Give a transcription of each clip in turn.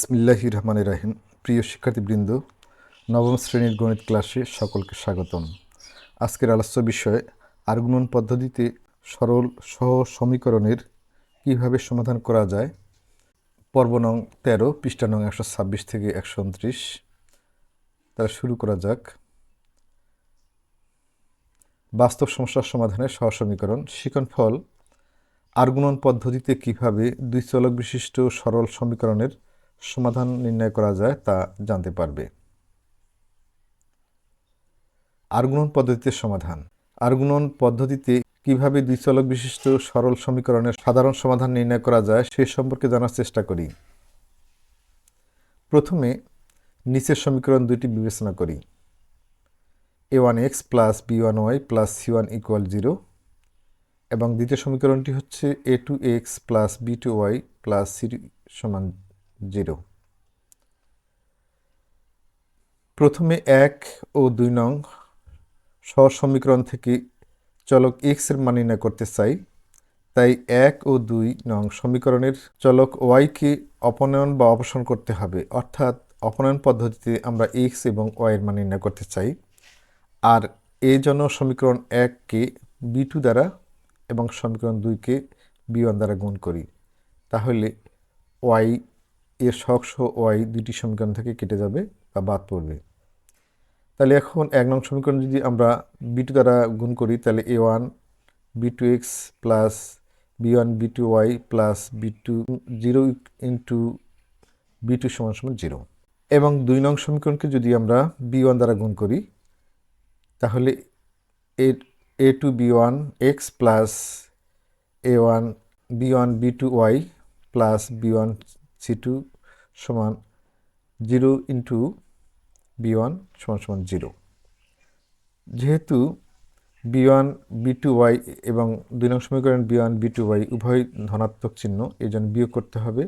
বিসমিল্লাহি রহমান রাহিম প্রিয় শিক্ষার্থীবৃন্দ, নবম শ্রেণির গণিত ক্লাসে সকলকে স্বাগতম। আজকের আলোচ্য বিষয়ে, আর্গুমন পদ্ধতিতে সরল সহ সমীকরণের কীভাবে সমাধান করা যায়? পর্ব নং তেরো, পৃষ্ঠা নং একশো ছাব্বিশ থেকে একশো উনত্রিশ। তারা শুরু করা যাক। বাস্তব সমস্যার সমাধানের সহ সমীকরণ। শিকনফল আর্গুমন পদ্ধতিতে কীভাবে দুই চলক বিশিষ্ট সরল সমীকরণের সমাধান নির্ণয় করা যায় তা জানতে পারবে। আর্গুণন পদ্ধতিতে সমাধান। আর্গুণন পদ্ধতিতে কীভাবে দুই চলক বিশিষ্ট সরল সমীকরণের সাধারণ সমাধান নির্ণয় করা যায় সে সম্পর্কে জানার চেষ্টা করি। প্রথমে নিচের সমীকরণ দুইটি বিবেচনা করি। A one X plus B one Y plus C one equal zero এবং দ্বিতীয় সমীকরণটি হচ্ছে A two X plus B two Y plus C সমান জিরো। প্রথমে এক ও দুই নং সমীকরণ থেকে চলক এক্সের মান নির্ণয় করতে চাই। তাই এক ও দুই নং সমীকরণের চলক ওয়াইকে অপনয়ন বা অপসারণ করতে হবে। অর্থাৎ অপনয়ন পদ্ধতিতে আমরা এক্স এবং ওয়াই এর মান নির্ণয় করতে চাই। আর এই জন্য সমীকরণ এককে বি টু দ্বারা এবং সমীকরণ দুইকে বি ওয়ান দ্বারা গুণ করি। তাহলে ওয়াই এর শখ ওয়াই দুটি সমীকরণ থেকে কেটে যাবে বা বাদ পড়বে। তাহলে এখন এক নং সমীকরণ যদি আমরা বি টু দ্বারা গুণ করি, তাহলে A one B two X plus B one B two Y plus B two zero into B two সমান সমান জিরো এবং দুই নং সমীকরণকে যদি আমরা বি ওয়ান দ্বারা গুণ করি, তাহলে A A two B one X plus A one B one B two Y plus B one C two সমান জিরো ইন্টু বি ওয়ান সমান সমান জিরো যেহেতু B one B two Y এবং দুই নং সমীকরণ B one B two Y উভয় ধনাত্মক চিহ্ন এই জন্য বিয়োগ করতে হবে।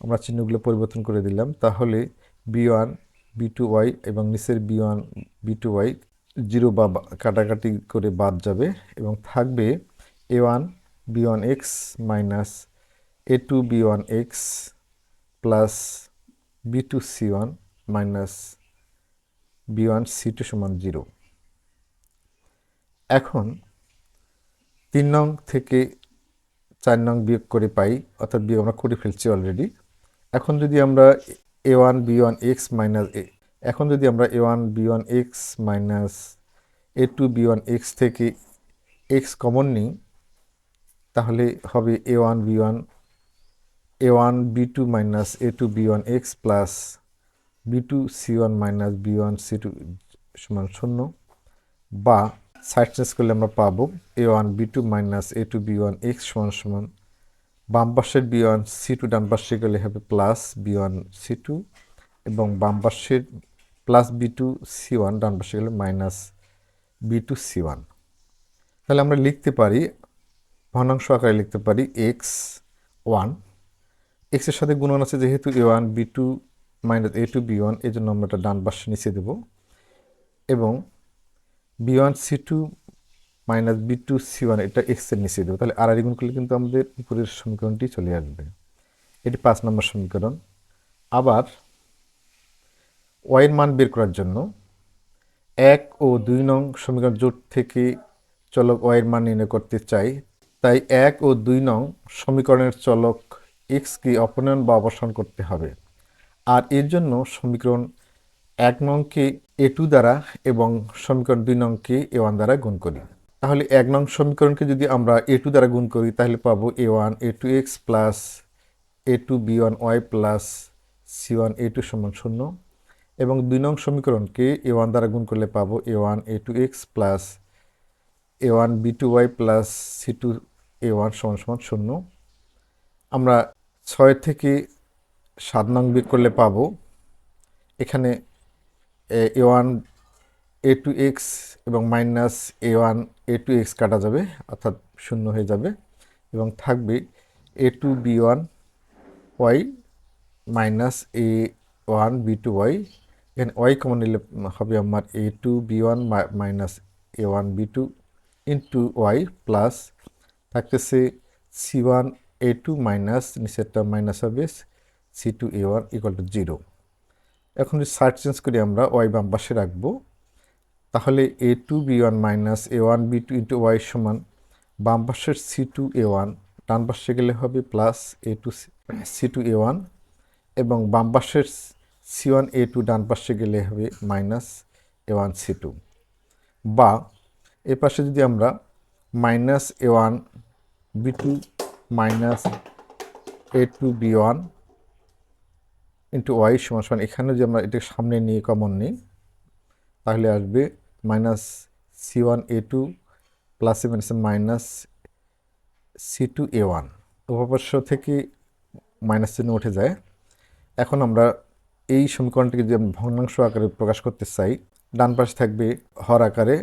আমরা চিহ্নগুলো পরিবর্তন করে দিলাম। তাহলে B one B two Y এবং নিচের B one B two Y zero বা কাটাকাটি করে বাদ যাবে এবং থাকবে A one B one X minus A two B one X plus B two C one minus B one C two সমান জিরো এখন তিন নং থেকে চার নং বিয়োগ করে পাই, অর্থাৎ বিয়োগ আমরা করে ফেলছি অলরেডি এখন যদি আমরা A one B one X minus A এখন যদি আমরা A one B one X minus A two B one X থেকে এক্স কমন নিই, তাহলে হবে A one B one A one B two minus A two B one X plus B two C one minus B one C two সমান শূন্য। বা side করলে আমরা পাবো A one B two minus A two B one X সমান সমান। বাম পাশের বি ওয়ান সি টু ডান পাশে গেলে হবে plus B one C two এবং বাম পাশের plus B two C one ডান পাশে গেলে minus B two C one তাহলে আমরা লিখতে পারি ভগ্নাংশ আকারে লিখতে পারি এক্স ওয়ান এক্সের সাথে গুণন আছে যেহেতু A one B two minus A two B one এই জন্য আমরা এটা ডান পাশে নিচে দেব। এবং B one C two minus B two C one এটা এক্সের নিচে দেবো। তাহলে আর গুণ করলে কিন্তু আমাদের উপরের সমীকরণটি চলে আসবে। এটি পাঁচ নম্বর সমীকরণ। আবার ওয়াইয়ের মান বের করার জন্য এক ও দুই নং সমীকরণ জোট থেকে চলক ওয়াইয়ের মান নির্ণয় করতে চাই। তাই এক ও দুই নং সমীকরণের চলক এক্সকে অপনয়ন বা অবসান করতে হবে। আর এর জন্য সমীকরণ এক নংকে এ টু দ্বারা এবং সমীকরণ দুই নংকে এ ওয়ান দ্বারা গুণ করি। তাহলে এক নং সমীকরণকে যদি আমরা এ টু দ্বারা গুণ করি, তাহলে পাবো A one A two X plus A two B one Y plus C one A two সমান শূন্য। এবং দুই নং সমীকরণকে এ ওয়ান দ্বারা গুণ করলে পাবো A one A two X plus A one B two Y plus C two A one সমান সমান শূন্য। আমরা ছয় থেকে সাত নং বিয়োগ করলে পাবো। এখানে A one, A two X এবং minus A one, A two X কাটা যাবে, অর্থাৎ শূন্য হয়ে যাবে এবং থাকবে A two B one, Y minus A one, B two Y. এখানে ওয়াই কমন নিলে হবে আমার A two B one minus A one, B two into Y plus থাকতেছে C one A two minus নিচেরটা মাইনাস হবে C two A one equal to zero এখন যদি side change করি আমরা ওয়াই বাম পাশে রাখব, তাহলে A two B one minus A one B two into Y সমান বাম পাশের সি টু এ ওয়ান ডান পাশে গেলে হবে plus A two C two A one এবং বাম পাশের সি ওয়ান এ টু ডান পাশে গেলে হবে minus A one C two বা এ পাশে যদি আমরা minus A one B two minus A two B one into Y সমান সমান, এখানে যদি আমরা এটা সামনে নিয়ে কমন নিই, তাহলে আসবে minus C one A two plus minus minus C two A one. উপপার্শ্ব থেকে মাইনাস চিহ্ন উঠে যায়। এখন আমরা এই সমীকরণটিকে যদি আমরা ভগ্নাংশ আকারে প্রকাশ করতে চাই, ডান পাশে থাকবে হর আকারে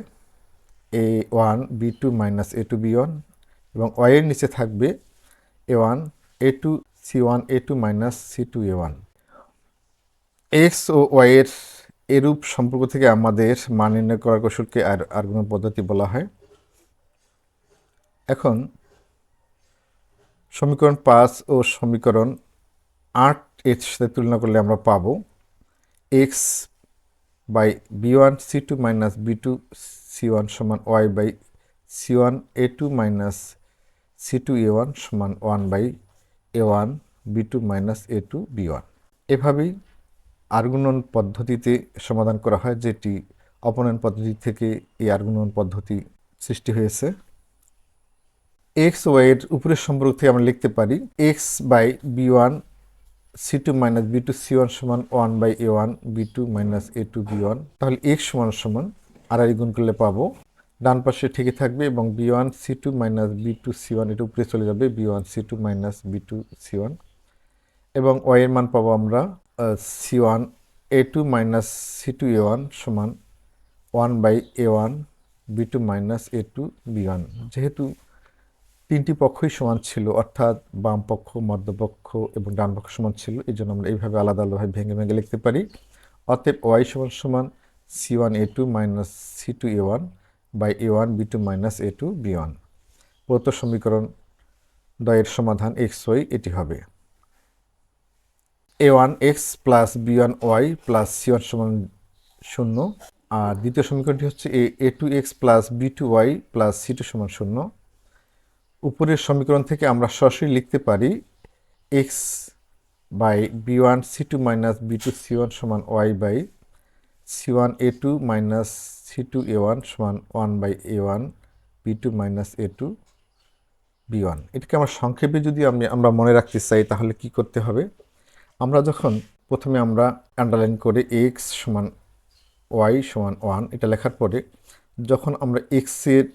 A one B two minus A two B one এবং ওয়াইয়ের নিচে থাকবে A one A two C one A two minus C two A one X ও ওয়াইয়ের এরূপ সম্পর্ক থেকে আমাদের মান নির্ণয় করার কৌশলকে আর আর্গুমেন্ট পদ্ধতি বলা হয়? এখন, সমীকরণ পাঁচ ও সমীকরণ আট এর সাথে তুলনা করলে আমরা পাবো X by B one C two minus B two C one সমান Y by C one A two minus C two A one সমান one by A one B two minus A two B one এভাবেই আর্গুণন পদ্ধতিতে সমাধান করা হয়, যেটি অপনয়ন পদ্ধতি থেকে এই আর্গুণন পদ্ধতি সৃষ্টি হয়েছে। এক্স ওয়াইয়ের উপরের সম্পর্ক থেকে আমরা লিখতে পারি X by B one C two minus B two C one সমান one by A one B two minus A two B one তাহলে এক্স সমান সমান আড়াই গুণ করলে পাবো। ডান পাশে ঠিকই থাকবে এবং B one C two minus B two C one এটা উপরে চলে যাবে B one C two minus B two C one এবং ওয়াইয়ের মান পাবো আমরা C one A two minus C two A one সমান one by A one B two minus A two B one যেহেতু তিনটি পক্ষই সমান ছিল, অর্থাৎ বাম পক্ষ, মধ্যপক্ষ এবং ডান পক্ষ সমান ছিল, এই জন্য আমরা এইভাবে আলাদা আলাদাভাবে ভেঙে ভেঙে লিখতে পারি। অতএব ওয়াই সমান সমান c one a two minus c two a one by a one b two minus a two b one প্রত সমীকরণ দয়ের সমাধান এক্স ওয়াই এটি হবে। A one x plus b one y plus c one সমান শূন্য। আর দ্বিতীয় সমীকরণটি হচ্ছে a a two x plus b two y plus c two সমান শূন্য। উপরের সমীকরণ থেকে আমরা সরাসরি লিখতে পারি x by b one c two minus b two c one সমান y by c one a two minus c two a one সমান one by a one b two minus a two b one এটাকে আমরা সংক্ষেপে যদি আমি, আমরা মনে রাখতে চাই, তাহলে কি করতে হবে? আমরা যখন প্রথমে আমরা আন্ডারলাইন করে এক্স সমান ওয়াই সমান ওয়ান এটা লেখার পরে যখন আমরা এক্সের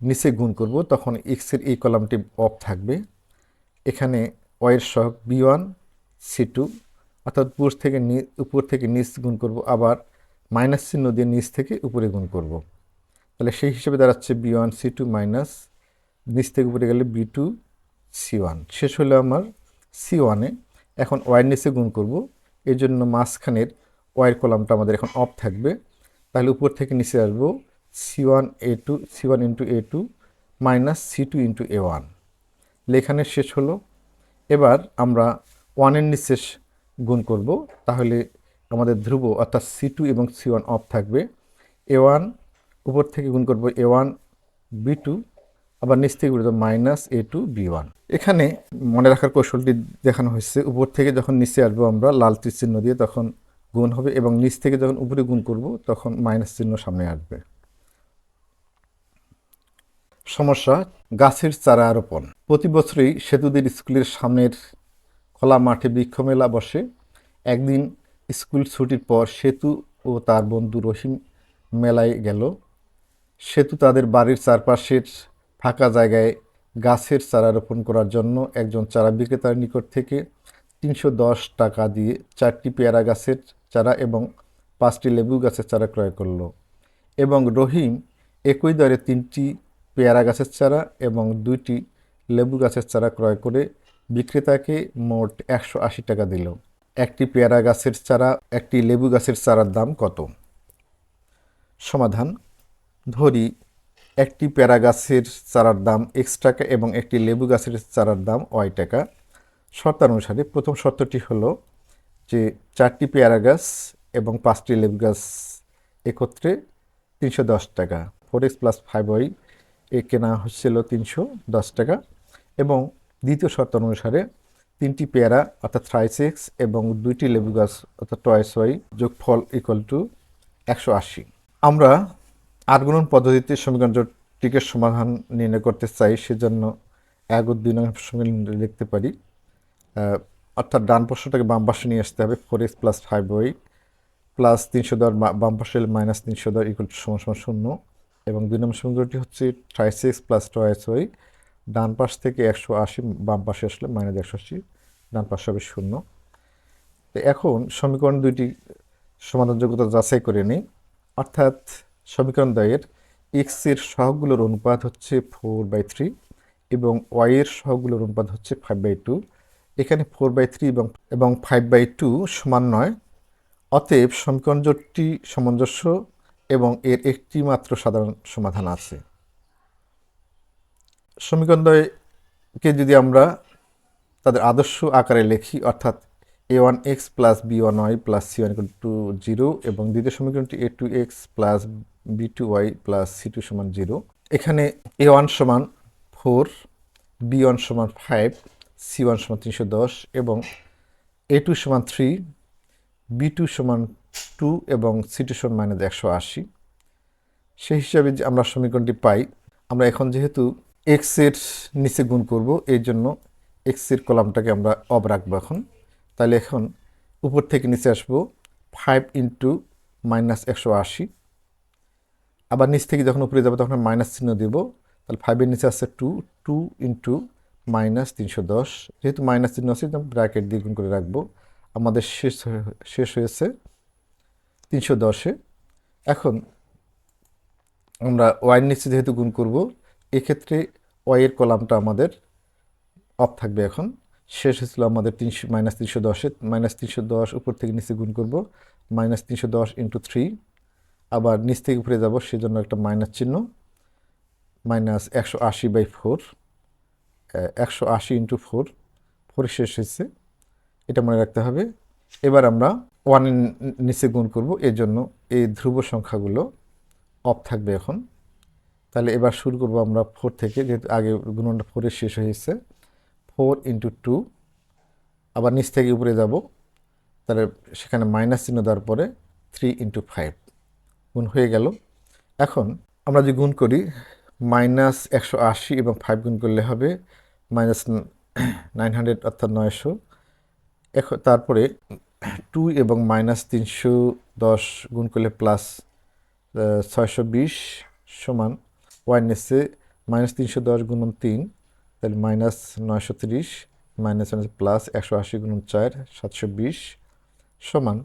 নিচে গুণ করব, তখন এক্সের এই কলামটি অফ থাকবে। এখানে ওয়াইয়ের সহগ বি ওয়ান সি টু অর্থাৎ উপর থেকে উপর থেকে নিচ গুণ করব, আবার মাইনাস চিহ্ন দিয়ে নিচ থেকে উপরে গুণ করব। তাহলে সেই হিসেবে দাঁড়াচ্ছে b one, c two minus নিচ থেকে উপরে গেলে বি টু, সি ওয়ান। শেষ হলো আমার সি ওয়ানে এখন ওয়াইয়ের নিচে গুণ করব। এই জন্য মাঝখানের ওয়াইয়ের কলামটা আমাদের এখন অফ থাকবে। তাহলে উপর থেকে নিচে আসব c one a two, c one into a two minus c two into a one. লেখানের শেষ হলো। এবার আমরা ওয়ানের নিচে গুণ করব। তাহলে আমাদের ধ্রুব অর্থাৎ সি টু এবং সি ওয়ান অফ থাকবে। এ ওয়ান উপর থেকে গুণ করব এ ওয়ান বি টু আবার নিচ থেকে গুণ minus a two b one এখানে মনে রাখার কৌশলটি দেখানো হয়েছে, উপর থেকে যখন নিচে আসব আমরা লাল চিহ্ন দিয়ে তখন গুণ হবে এবং নিচ থেকে যখন উপরে গুণ করব তখন মাইনাস চিহ্ন সামনে আসবে। সমস্যা, গাছের চারা রোপণ। প্রতি বছরই সেতুদের স্কুলের সামনের খোলা মাঠে বৃক্ষ মেলা বসে। একদিন স্কুল ছুটির পর সেতু ও তার বন্ধু রহিম মেলায় গেল। সেতু তাদের বাড়ির চারপাশের ফাঁকা জায়গায় গাছের চারা রোপণ করার জন্য একজন চারা বিক্রেতার নিকট থেকে তিনশো দশ টাকা দিয়ে চারটি পেয়ারা গাছের চারা এবং পাঁচটি লেবু গাছের চারা ক্রয় করল এবং রহিম একই দরে তিনটি পেয়ারা গাছের চারা এবং দুইটি লেবু গাছের চারা ক্রয় করে বিক্রেতাকে মোট একশো আশি টাকা দিল। একটি পেয়ারা গাছের চারা, একটি লেবু গাছের চারার দাম কত? সমাধান, ধরি একটি পেয়ারা গাছের চারার দাম এক্স টাকা এবং একটি লেবু গাছের চারার দাম ওয়াই টাকা। শর্তানুসারে প্রথম শর্তটি হলো যে চারটি পেয়ারা গাছ এবং পাঁচটি লেবু গাছ একত্রে তিনশো দশ টাকা। Four x plus five y এ কেনা হচ্ছিল তিনশো দশ টাকা এবং দ্বিতীয় শর্ত অনুসারে তিনটি পেয়ারা, অর্থাৎ থ্রাইস এক্স এবং দুইটি লেবু গাছ, অর্থাৎ টয়েস ওয়াই যোগফল ইকুয়াল টু একশো আশি। আমরা আর্গুণন পদ্ধতিতে সমীকরণ জোটটিকে সমাধান নির্ণয় করতে চাই, সেজন্য এক ও দুই নং সমীকরণ লিখতে পারি। অর্থাৎ ডান পাশটাকে বাম পাশে নিয়ে আসতে হবে four x plus five y plus তিনশো দর বাম পাশে মাইনাস তিনশো দর ইকুয়াল টু সমান সমান শূন্য। এবং দুই নম্বর সমীকরণটি হচ্ছে thrice six plus twice y ডান পাশ থেকে একশো আশি, বাম পাশে আসলে মাইনাস একশো আশি। ডান পাশে হবে শূন্য। তো এখন সমীকরণ দুইটি সমাধানযোগ্যতা যাচাই করে নিই। অর্থাৎ সমীকরণ দ্বয়ের এক্সের সহগুলোর অনুপাত হচ্ছে ফোর বাই থ্রি এবং ওয়াই এর সহগুলোর অনুপাত হচ্ছে ফাইভ বাই টু এখানে ফোর বাই থ্রি এবং এবং ফাইভ বাই টু সমান নয়। অতএব সমীকরণ জোটটি সামঞ্জস্য এবং এর একটি মাত্র সাধারণ সমাধান আছে। সমীকরণ দ্বয়কে যদি আমরা তাদের আদর্শ আকারে লেখি, অর্থাৎ a one x plus b one y plus c one to zero এবং দ্বিতীয় সমীকরণটি a two x plus b two y plus c two সমান জিরো এখানে এ ওয়ান সমান ফোর বি ওয়ান সমান ফাইভ সি ওয়ান সমান তিনশো দশ এবং এ টু সমান থ্রি বি টু সমান টু এবং সি টু সমান মাইনাস একশো আশি। সেই হিসাবে যে আমরা সমীকরণটি পাই, আমরা এখন যেহেতু এক্সের নিচে গুণ করব এই জন্য এক্সের কলামটাকে আমরা অব রাখব এখন। তাহলে এখন উপর থেকে নিচে আসব ফাইভ ইন্টু মাইনাস একশো আশি। আবার নিচ থেকে যখন উপরে যাব তখন মাইনাস চিহ্ন দেবো। তাহলে ফাইভের নিচে আসছে টু টু ইন্টু মাইনাস তিনশো দশ। যেহেতু মাইনাস চিহ্ন আছে ব্র্যাকেট দিয়ে গুণ করে রাখব। আমাদের শেষ শেষ হয়েছে তিনশো দশে। এখন আমরা ওয়াইয়ের নিচে যেহেতু গুণ করব, এক্ষেত্রে ওয়াইয়ের কলামটা আমাদের অফ থাকবে এখন। শেষ হয়েছিল আমাদের তিনশো মাইনাস তিনশো দশে মাইনাস তিনশো দশ উপর থেকে নিচে গুণ করব মাইনাস তিনশো দশ ইন্টু থ্রি আবার নিচ থেকে উপরে যাব, সেজন্য একটা মাইনাস চিহ্ন মাইনাস একশো আশি বাই ফোর একশো আশি ইন্টু ফোর ফোর শেষ হয়েছে। এটা মনে রাখতে হবে। এবার আমরা ওয়ানের নিচে গুণ করব এর জন্য এই ধ্রুব সংখ্যাগুলো অফ থাকবে এখন। তাহলে এবার শুরু করব আমরা ফোর থেকে, যেহেতু আগে গুণনটা ফোরে শেষ হয়েছে। ফোর ইন্টু টু, আবার নিচ থেকে উপরে যাব, তাহলে সেখানে মাইনাস চিহ্ন দেওয়ার পরে থ্রি ইন্টু ফাইভ। গুণ হয়ে গেল। এখন আমরা যে গুণ করি, মাইনাস একশো আশি এবং ফাইভ গুণ করলে হবে মাইনাস নাইন হান্ড্রেড অর্থাৎ নয়শো। এখন তারপরে টু এবং মাইনাস তিনশো দশ গুণ করলে প্লাস ছয়শো বিশ সমান ওয়াই নিচে মাইনাস তিনশো দশ গুণন তিন। তাহলে মাইনাস নয়শো তিরিশ মাইনাস প্লাস একশো আশি গুণ চার, সাতশো বিশ, সমান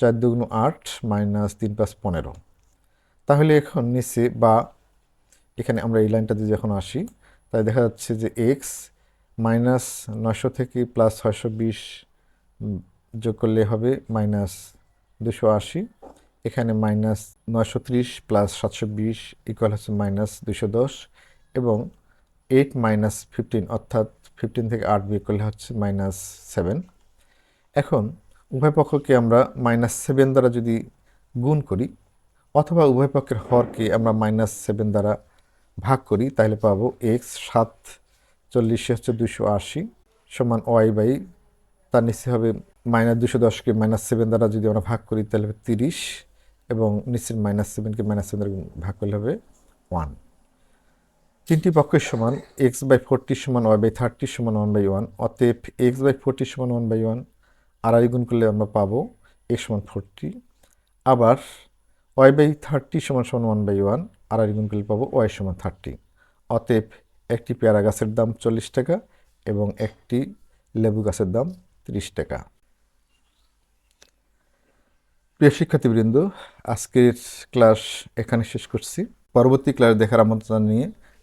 চার দুগুণ আট মাইনাস তিন প্লাস পনেরো। তাহলে এখন নিচে বা এখানে আমরা এই লাইনটাতে যখন আসি তাই দেখা যাচ্ছে যে এক্স মাইনাস নয়শো থেকে প্লাস ছয়শো বিশ যোগ করলে হবে মাইনাস দুশো আশি। এখানে মাইনাস নয়শো ত্রিশ প্লাস সাতশো বিশ ইকুয়াল হচ্ছে মাইনাস দুশো দশ। এবং এইট মাইনাস ফিফটিন অর্থাৎ ফিফটিন থেকে আট বিয়োগ করলে হচ্ছে মাইনাস সেভেন এখন উভয় পক্ষকে আমরা মাইনাস সেভেন দ্বারা যদি গুণ করি, অথবা উভয় পক্ষের হরকে আমরা মাইনাস সেভেন দ্বারা ভাগ করি, তাহলে পাবো এক্স সাত চল্লিশে হচ্ছে দুশো আশি সমান ওয়াই বাই, তার নিচে হবে মাইনাস দুশো দশকে মাইনাস সেভেন দ্বারা যদি আমরা ভাগ করি, তাহলে হবে তিরিশ এবং নিচের মাইনাস সেভেনকে মাইনাস সেভেন ভাগ করলে হবে ওয়ান তিনটি পক্ষের সমান এক্স বাই ফোরটি সমান ওয়াই বাই থার্টি সমান ওয়ান বাই ওয়ান অতএব এক্স বাই ফোরটি সমান ওয়ান বাই ওয়ান আর আড়াই গুণ করলে আমরা পাবো এক্স সমান ফোরটি আবার ওয়াই বাই থার্টি সমান সমান ওয়ান বাই ওয়ান আর আড়াই গুণ করলে পাবো ওয়াই সমান থার্টি অতএব একটি পেয়ারা গাছের দাম চল্লিশ টাকা এবং একটি লেবু গাছের দাম তিরিশ টাকা। প্রিয় শিক্ষার্থীবৃন্দ, আজকের ক্লাস এখানে শেষ করছি। পরবর্তী ক্লাস দেখার আমন্ত্রণ নিয়ে